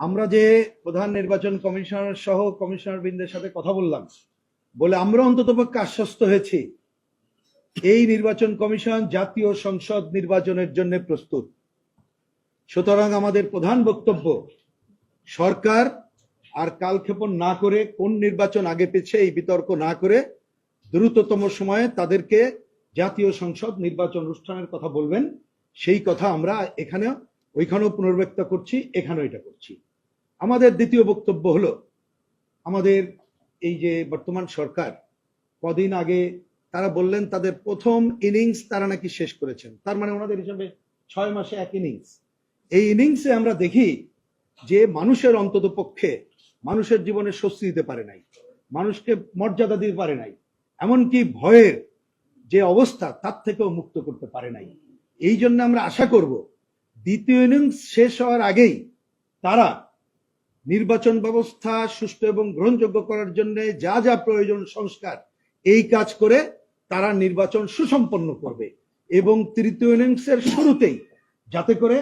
আমরা যে প্রধান নির্বাচন কমিশনার সহ কমিশনার বৃন্দের সাথে কথা বললাম, বলে আমরা অন্ততপক্ষে আশ্বস্ত হয়েছি, এই নির্বাচন কমিশন জাতীয় সংসদ নির্বাচনের জন্য প্রস্তুত। সুতরাং আমাদের প্রধান বক্তব্য, সরকার আর কালক্ষেপণ না করে কোন নির্বাচন আগে পেছে এই বিতর্ক না করে দ্রুততম সময়ে তাদেরকে জাতীয় সংসদ নির্বাচন অনুষ্ঠানের কথা বলবেন, সেই কথা আমরা এখানে ওইখানেও পুনর্ব্যক্ত করছি, এখানেও এটা করছি। আমাদের দ্বিতীয় বক্তব্য হলো, আমাদের এই যে বর্তমান সরকার, কদিন আগে তারা বললেন তাদের প্রথম ইনিংস তারা নাকি শেষ করেছেন। তার মানে ওনাদের হিসাবে ছয় মাসে এক ইনিংস। এই ইনিংসে আমরা দেখি যে মানুষের অন্তত পক্ষে মানুষের জীবনে স্বস্তি দিতে পারে নাই, মানুষকে মর্যাদা দিতে পারে নাই, এমনকি ভয়ের যে অবস্থা তার থেকেও মুক্ত করতে পারে নাই। এই জন্য আমরা আশা করব দ্বিতীয় ইনিংস শেষ হওয়ার আগেই তারা নির্বাচন ব্যবস্থা সুষ্ঠু এবং গ্রহণযোগ্য করার জন্য যা যা প্রয়োজন সংস্কার, এই কাজ করে তারা নির্বাচন সুসম্পন্ন করবে। এবং তৃতীয় ইনিংসের শুরুতেই যাতে করে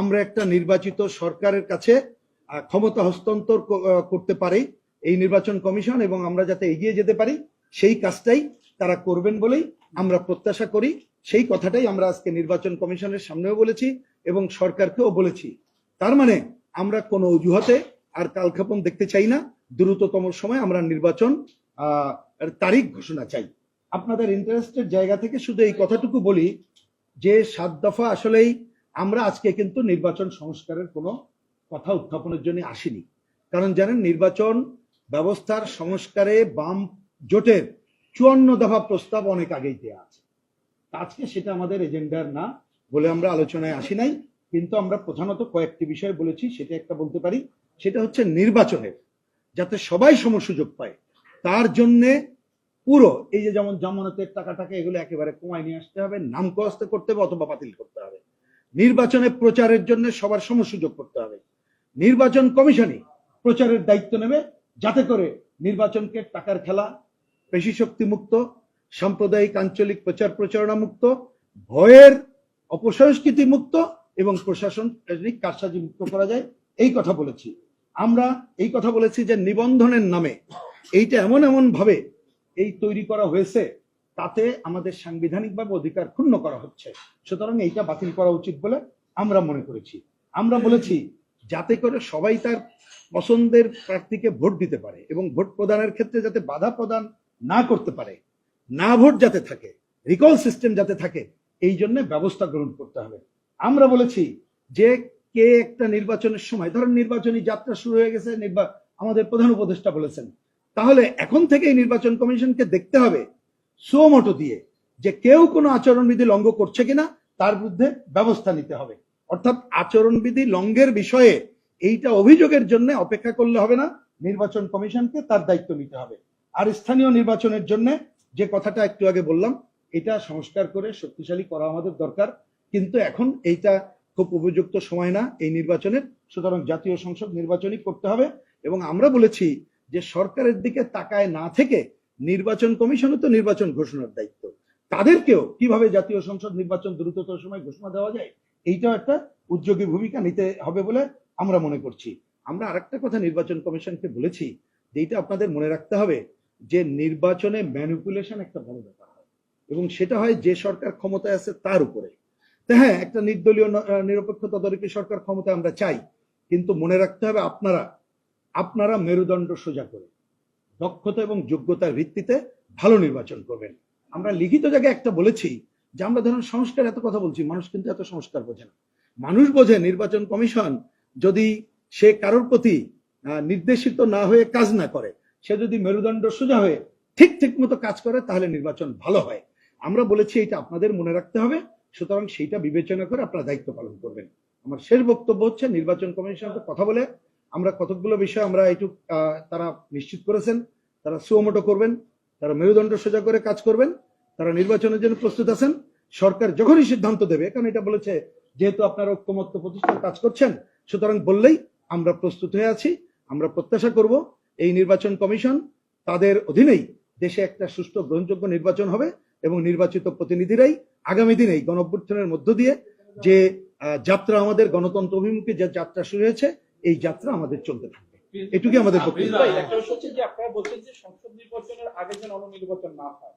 আমরা একটা নির্বাচিত সরকারের কাছে ক্ষমতা হস্তান্তর করতে পারি এই নির্বাচন কমিশন এবং আমরা যাতে এগিয়ে যেতে পারি, সেই কাজটাই তারা করবেন বলেই আমরা প্রত্যাশা করি। সেই কথাটাই আমরা আজকে নির্বাচন কমিশনের সামনেও বলেছি এবং সরকারকেও বলেছি। তার মানে আমরা কোনো অজুহাতে আর কালক্ষেপণ দেখতে চাই না। দ্রুততম সময় আমরা নির্বাচন তারিখ ঘোষণা চাই। আপনাদের ইন্টারেস্টের জায়গা থেকে শুধু এই কথাটুকু বলি যে, সাত দফা আসলেই আমরা আজকে কিন্তু নির্বাচন সংস্কারের কোনো কথা উত্থাপনের জন্য আসিনি। কারণ জানেন, নির্বাচন ব্যবস্থার সংস্কারে বাম জোটের চুয়ান্ন দফা প্রস্তাব অনেক আগেই দেওয়া আছে। আজকে সেটা আমাদের এজেন্ডার না বলে আমরা আলোচনায় আসি নাই। কিন্তু আমরা প্রধানত কয়েকটি বিষয় বলেছি, সেটা একটা বলতে পারি। সেটা হচ্ছে নির্বাচনের, যাতে সবাই সম সুযোগ পায়। তার জন্যে পুরো এই যে যেমন জামানতের টাকাটাকে এগুলো একেবারে কমায় নিয়ে আসতে হবে, নাম কস্ত করতে হবে অথবা বাতিল করতে হবে। নির্বাচনে প্রচারের জন্য সবার সম সুযোগ করতে হবে। নির্বাচন কমিশনই প্রচারের দায়িত্ব নেবে, যাতে করে নির্বাচনকে টাকার খেলা, পেশি শক্তি মুক্ত, সাম্প্রদায়িক, আঞ্চলিক প্রচার প্রচারণা মুক্ত, ভয়ের অপসংস্কৃতি মুক্ত এবং প্রশাসন কারসাজি মুক্ত করা যায়। এই কথা বলেছি। আমরা এই কথা বলেছি যে নিবন্ধনের নামে। এইটা এমন এমন ভাবে এই তৈরি করা হয়েছে, তাতে আমাদের সাংবিধানিকভাবে অধিকার ক্ষুণ্ণ করা হচ্ছে। সুতরাং এইটা বাতিল করা উচিত বলে আমরা মনে করেছি। আমরা বলেছি, যাতে করে সবাই তার পছন্দের প্রার্থীকে ভোট দিতে পারে এবং ভোট প্রদানের ক্ষেত্রে যাতে বাধা প্রদান না করতে পারে, না ভোট যাতে থাকে রিকল সিস্টেম যাতে থাকে, এই জন্য ব্যবস্থা গ্রহণ করতে হবে। আমরা বলেছি যে কে একটা নির্বাচনের সময়, ধরেন নির্বাচনী যাত্রা শুরু হয়ে গেছে আমাদের প্রধান উপদেষ্টা বলেছেন। তাহলে এখন থেকেই নির্বাচন কমিশনকে দেখতে হবে, সুমোটো দিয়ে, যে কেউ কোনো আচরণবিধি লঙ্ঘ করছে কিনা, তার বিরুদ্ধে ব্যবস্থা নিতে হবে। অর্থাৎ আচরণবিধি লঙ্ঘের বিষয়ে এইটা অভিযোগের জন্য অপেক্ষা করলে হবে না, নির্বাচন কমিশনকে তার দায়িত্ব নিতে হবে। আর স্থানীয় নির্বাচনের জন্য যে কথাটা একটু আগে বললাম, এটা সংস্কার করে শক্তিশালী করা আমাদের দরকার, কিন্তু এখন এইটা খুব উপযুক্ত সময় না এই নির্বাচনের। সুতরাং জাতীয় সংসদ নির্বাচনই করতে হবে এবং আমরা বলেছি যে সরকারের দিকে তাকায় না থেকে নির্বাচন কমিশনে তো নির্বাচন ঘোষণার দায়িত্ব। তাদেরকেও কীভাবে জাতীয় সংসদ নির্বাচন দ্রুততর সময় ঘোষণা দেওয়া যায়, এইটাও একটা উদ্যোগী ভূমিকা নিতে হবে বলে আমরা মনে করছি। আমরা আরেকটা কথা নির্বাচন কমিশনকে বলেছি, যে এইটা আপনাদের মনে রাখতে হবে যে নির্বাচনে ম্যানিপুলেশন একটা বড় ব্যাপার হয় এবং সেটা হয় যে সরকার ক্ষমতায় আছে তার উপরে। হ্যাঁ একটা নির্দলীয় নিরপেক্ষ তদারকি সরকার ক্ষমতা আমরা চাই, কিন্তু মনে রাখতে হবে আপনারা আপনারা মেরুদণ্ড সোজা করে, দক্ষতা এবং যোগ্যতার ভিত্তিতে ভালো নির্বাচন করবেন। আমরা লিখিত জায়গায় একটা বলেছি যে আমরা ধরুন সংস্কার এত কথা বলছি, মানুষ কিন্তু এত সংস্কার বোঝে না। মানুষ বোঝে নির্বাচন কমিশন যদি সে কারোর প্রতি নির্দেশিত না হয়ে কাজ না করে, সে যদি মেরুদণ্ড সোজা হয়ে ঠিক ঠিক মতো কাজ করে, তাহলে নির্বাচন ভালো হয়। আমরা বলেছি এটা আপনাদের মনে রাখতে হবে সুতরাং সেইটা বিবেচনা করে আপনারা দায়িত্ব পালন করবেন। আমার শেষ বক্তব্য হচ্ছে, নির্বাচন কমিশনের সাথে কথা বলে আমরা কতকগুলো বিষয় আমরা একটু তারা নিশ্চিত করেছেন, তারা সুমোটো করবেন, তারা মেরুদণ্ড সোজা করে কাজ করবেন, তারা নির্বাচনের জন্য প্রস্তুত আছেন। সরকার যখনই সিদ্ধান্ত দেবে, কারণ এটা বলেছে, যেহেতু আপনারা ঐক্যমত্য প্রতিষ্ঠার কাজ করছেন, সুতরাং বললেই আমরা প্রস্তুত হয়ে আছি, আমরা প্রত্যাশা করব এই নির্বাচন কমিশন তাদের অধীনেই দেশে একটা সুষ্ঠু গ্রহণযোগ্য নির্বাচন হবে। এবং নির্বাচিত প্রতিনিধিরাই আগামী দিনে গণ অভ্যুত্থানের মধ্য দিয়ে যে যাত্রা আমাদের গণতন্ত্র অভিমুখে যে যাত্রা শুরু হয়েছে এই যাত্রা আমাদের চলতে থাকবে। এটুকুই আমাদের বক্তব্য। একটা বিষয় হচ্ছে যে আপনারা বলছেন যে সংসদ নির্বাচনের আগে যেন অননির্বাচন না হয়।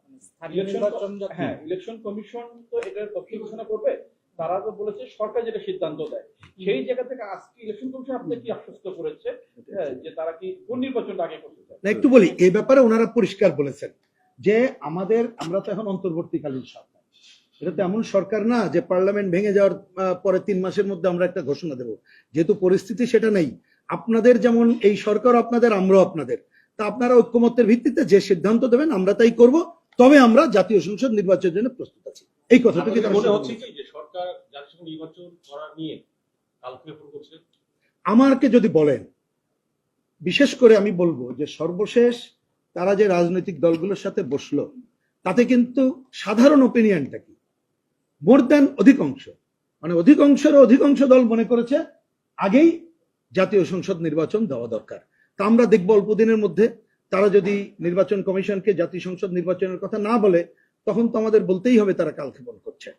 নির্বাচন হ্যাঁ ইলেকশন কমিশন তো এটার পক্ষে ঘোষণা করবে। তারা তো বলেছে সরকার যেটা সিদ্ধান্ত দেয়। সেই জায়গা থেকে আজকে ইলেকশন কমিশন আপনাদের কি আশ্বস্ত করেছে হ্যাঁ, যে তারা কি কোন নির্বাচনটা আগে করতে চায়? না একটু বলি এই ব্যাপারে ওনারা পরিষ্কার বলেছেন। যে আমাদের আমরা তো এখন অন্তর্বর্তীকালীন সরকার। এটা তো এমন সরকার না যে পার্লামেন্ট ভেঙে যাওয়ার পরে তিন মাসের মধ্যে আমরা একটা ঘোষণা দেব। যেহেতু পরিস্থিতি সেটা নেই। আপনাদের যেমন এই সরকার আপনাদের আমরাও আপনাদের। তা আপনারা ঐক্যমত্যের ভিত্তিতে যে সিদ্ধান্ত দেবেন আমরা তাই করব। তবে আমরা জাতীয় সংসদ নির্বাচনের জন্য প্রস্তুত আছি। এই আপনাদের তারা মনে হচ্ছে। কি যে সরকার জাতিসংঘ নির্বাচন করা নিয়ে আমাকে যদি বলেন বিশেষ করে আমি বলব যে সর্বশেষ তারা যে রাজনৈতিক দলগুলোর সাথে বসল, তাতে কিন্তু সাধারণ ওপিনিয়নটা কি? মোর দেন অধিকাংশ মানে অধিকাংশের অধিকাংশ দল মনে করেছে আগেই জাতীয় সংসদ নির্বাচন দেওয়া দরকার। তা আমরা দেখব অল্প দিনের মধ্যে। তারা যদি নির্বাচন কমিশনকে জাতীয় সংসদ নির্বাচনের কথা না বলে, তখন তো আমাদের বলতেই হবে তারা কালক্ষেপণ করছে।